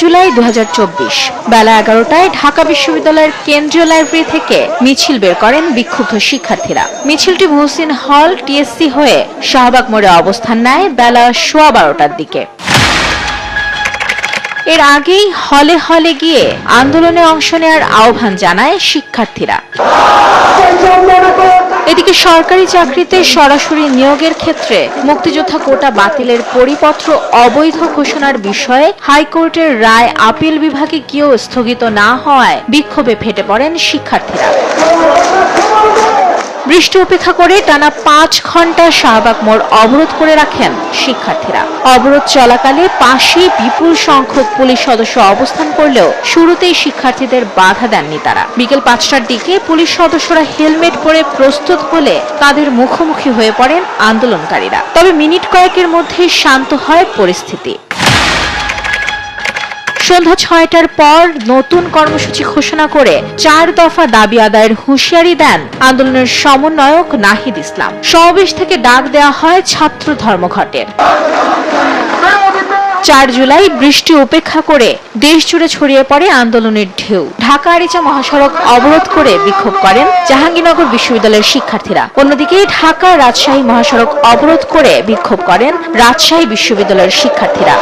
জুলাই দু হাজার চব্বিশ। বেলা এগারোটায় ঢাকা বিশ্ববিদ্যালয়ের কেন্দ্রীয় লাইব্রেরি থেকে মিছিল বের করেন বিক্ষুব্ধ শিক্ষার্থীরা। মিছিলটি মুহসিন হল, টিএসসি হয়ে শাহবাগ মোড়ে অবস্থান নেয় বেলা সোয়া বারোটার দিকে। এর আগেই হলে হলে গিয়ে আন্দোলনে অংশ নেওয়ার আহ্বান জানায় শিক্ষার্থীরা। এদিকে সরকারি চাকরিতে সরাসরি নিয়োগের ক্ষেত্রে মুক্তিযোদ্ধা কোটা বাতিলের পরিপত্র অবৈধ ঘোষণার বিষয়ে হাইকোর্টের রায় আপিল বিভাগে কেউ স্থগিত না হওয়ায় বিক্ষোভে ফেটে পড়েন শিক্ষার্থীরা। বৃষ্টি উপেক্ষা করে টানা পাঁচ ঘণ্টা শাহবাগ মোড় অবরোধ করে রাখেন শিক্ষার্থীরা। অবরোধ চলাকালে পাশে বিপুল সংখ্যক পুলিশ সদস্য অবস্থান করলেও শুরুতেই শিক্ষার্থীদের বাধা দেননি তারা। বিকেল পাঁচটার দিকে পুলিশ সদস্যরা হেলমেট পরে প্রস্তুত হলে তাদের মুখোমুখি হয়ে পড়েন আন্দোলনকারীরা। তবে মিনিট কয়েকের মধ্যেই শান্ত হয় পরিস্থিতি। সন্ধ্যা ছয়টার পর নতুন কর্মসূচি ঘোষণা করে চার দফা দাবি আদায়ের হুঁশিয়ারি দেন আন্দোলনের সমন্বয়ক নাহিদ ইসলাম। সমাবেশ থেকে ডাক দেওয়া হয় ছাত্র ধর্মঘটের। চার জুলাই বৃষ্টি উপেক্ষা করে দেশ জুড়ে ছড়িয়ে পড়ে আন্দোলনের ঢেউ। ঢাকা আরিচা মহাসড়ক অবরোধ করে বিক্ষোভ করেন জাহাঙ্গীরনগর বিশ্ববিদ্যালয়ের শিক্ষার্থীরা। অন্যদিকে ঢাকা রাজশাহী মহাসড়ক অবরোধ করে বিক্ষোভ করেন রাজশাহী বিশ্ববিদ্যালয়ের শিক্ষার্থীরা।